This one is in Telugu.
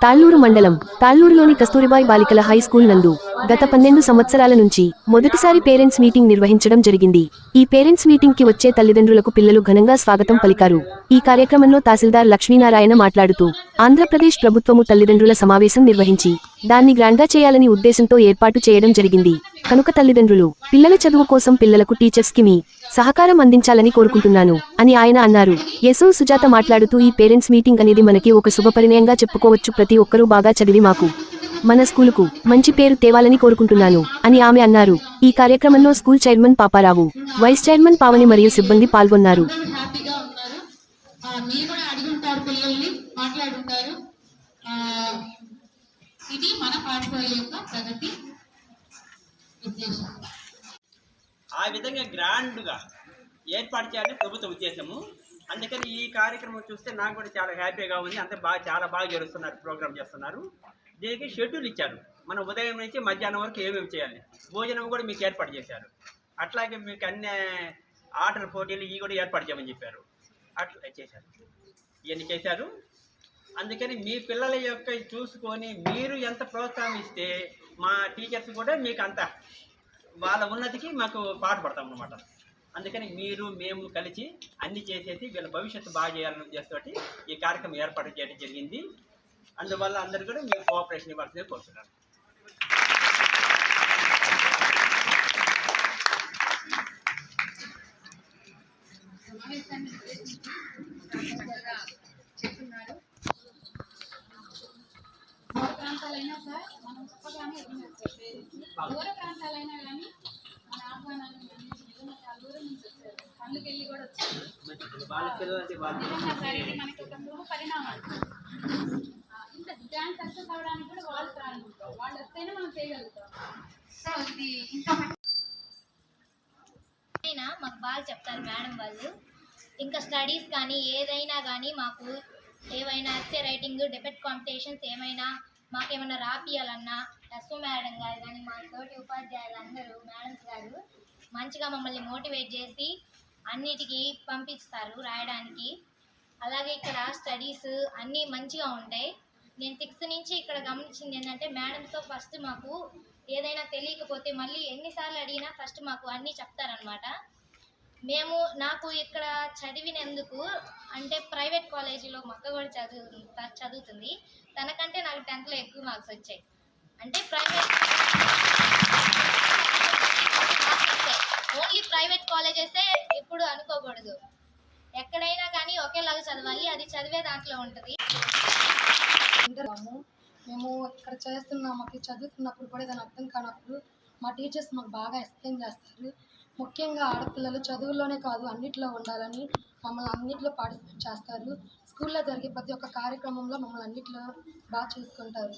తాళ్ళూరు మండలం తాళ్ళూరులోని కస్తూరిబాయి బాలికల హై స్కూల్ నందు గత పన్నెండు సంవత్సరాల నుంచి మొదటిసారి పేరెంట్స్ మీటింగ్ నిర్వహించడం జరిగింది. ఈ పేరెంట్స్ మీటింగ్కి వచ్చే తల్లిదండ్రులకు పిల్లలు ఘనంగా స్వాగతం పలికారు. ఈ కార్యక్రమంలో తహసీల్దార్ లక్ష్మీనారాయణ మాట్లాడుతూ ఆంధ్రప్రదేశ్ ప్రభుత్వము తల్లిదండ్రుల సమావేశం నిర్వహించి దాన్ని గ్రాండ్గా చేయాలని ఉద్దేశంతో ఏర్పాటు చేయడం జరిగింది. కనుక తల్లిదండ్రులు పిల్లల చదువు కోసం పిల్లలకు టీచర్స్కి మీ సహకారం అందించాలని కోరుకుంటున్నాను అని ఆయన అన్నారు. యశో సుజాత మాట్లాడుతూ ఈ పేరెంట్స్ మీటింగ్ అనేది మనకి ఒక శుభపరిణయంగా చెప్పుకోవచ్చు. ప్రతి ఒక్కరూ బాగా చదివి మాకు మన స్కూలుకు మంచి పేరు తేవాలని కోరుకుంటున్నాను అని ఆమె అన్నారు. ఈ కార్యక్రమంలో school chairman Paparao vice chairman Pavani మరియు సిబ్బంది పాల్గొన్నారు. ఆ, ఇది మన యొక్క ప్రగతి ఉద్దేశం ఆ విధంగా గ్రాండ్గా ఏర్పాటు చేయాలని ప్రభుత్వ ఉద్దేశము. అందుకని ఈ కార్యక్రమం చూస్తే నాకు కూడా చాలా హ్యాపీగా ఉంది. అంత బాగా చాలా బాగా జరుగుతున్నారు ప్రోగ్రామ్ చేస్తున్నారు. దీనికి షెడ్యూల్ ఇచ్చారు. మనం ఉదయం నుంచి మధ్యాహ్నం వరకు ఏమేమి చేయాలి? భోజనం కూడా మీకు ఏర్పాటు చేశారు. అట్లాగే మీకు అన్ని ఆటల పోటీలు ఇవి కూడా ఏర్పాటు చేయమని చెప్పారు. అట్లా చేశారు. ఇవన్నీ చేశారు. అందుకని మీ పిల్లల యొక్క చూసుకొని మీరు ఎంత ప్రోత్సాహం ఇస్తే మా టీచర్స్ కూడా మీకు అంత వాళ్ళ ఉన్నతికి మాకు పాటుపడతాం అనమాట అందుకని మీరు మేము కలిసి అన్ని చేసేసి వీళ్ళ భవిష్యత్తు బాగా చేయాలనే ఉద్దేశంతో ఈ కార్యక్రమం ఏర్పాటు చేయడం జరిగింది. అందువల్ల అందరూ కూడా మీరు కోఆపరేషన్ ఇవ్వాల్సిందే కోరుతున్నాను. ప్రాంతాలైనా సార్ మనం చెప్పగానే. దూర ప్రాంతాలైనా కానీ మన ఆహ్వానాన్ని చాలా దూరం నుంచి వచ్చారు పనులకు వెళ్ళి కూడా వచ్చారు నిజంగా సార్ ఇది మనకి ఒక శుభ పరిణామం. సక్సెస్ కూడా వాళ్ళు వాళ్ళు వస్తేనే మనం చేయగలుగుతాం. సో ఇది ఇంకా అయినా మాకు బాగా చెప్తారు మేడం వాళ్ళు. ఇంకా స్టడీస్ కానీ ఏదైనా కానీ మాకు ఏవైనా ఎస్ఏ రైటింగ్ డిబెట్ కాంపిటీషన్స్ ఏమైనా మాకేమైనా రాపియాలన్నా ఎస్ఓ మేడం గారు కానీ మా తోటి ఉపాధ్యాయులు అందరూ మేడమ్స్ గారు మంచిగా మమ్మల్ని మోటివేట్ చేసి అన్నిటికీ పంపిస్తారు రాయడానికి. అలాగే ఇక్కడ స్టడీస్ అన్నీ మంచిగా ఉంటాయి. నేను సిక్స్త్ నుంచి ఇక్కడ గమనించింది ఏంటంటే మేడమ్స్తో ఫస్ట్ మాకు ఏదైనా తెలియకపోతే మళ్ళీ ఎన్నిసార్లు అడిగినా ఫస్ట్ మాకు అన్నీ చెప్తారనమాట మేము నాకు ఇక్కడ చదివినందుకు అంటే ప్రైవేట్ కాలేజీలో మగ్గ కూడా చదువు చదువుతుంది. తనకంటే నాకు టెన్త్లో ఎక్కువ మార్క్స్ వచ్చాయి. అంటే ప్రైవేట్ ఓన్లీ ప్రైవేట్ కాలేజెసే ఎప్పుడు అనుకోకూడదు. ఎక్కడైనా కానీ ఒకేలాగా చదవాలి అది చదివే దాంట్లో ఉంటుంది. అందరము. మేము ఇక్కడ చేస్తున్న మాకు చదువుతున్నప్పుడు కూడా ఏదైనా అర్థం కానప్పుడు మా టీచర్స్ మాకు బాగా ఎక్స్ప్లెయిన్ చేస్తారు. ముఖ్యంగా ఆడపిల్లలు చదువుల్లోనే కాదు అన్నిట్లో ఉండాలని మమ్మల్ని అన్నిట్లో పార్టిసిపేట్ చేస్తారు. స్కూల్లో జరిగే ప్రతి ఒక్క కార్యక్రమంలో మమ్మల్ని అన్నిట్లో బాగా చూసుకుంటారు.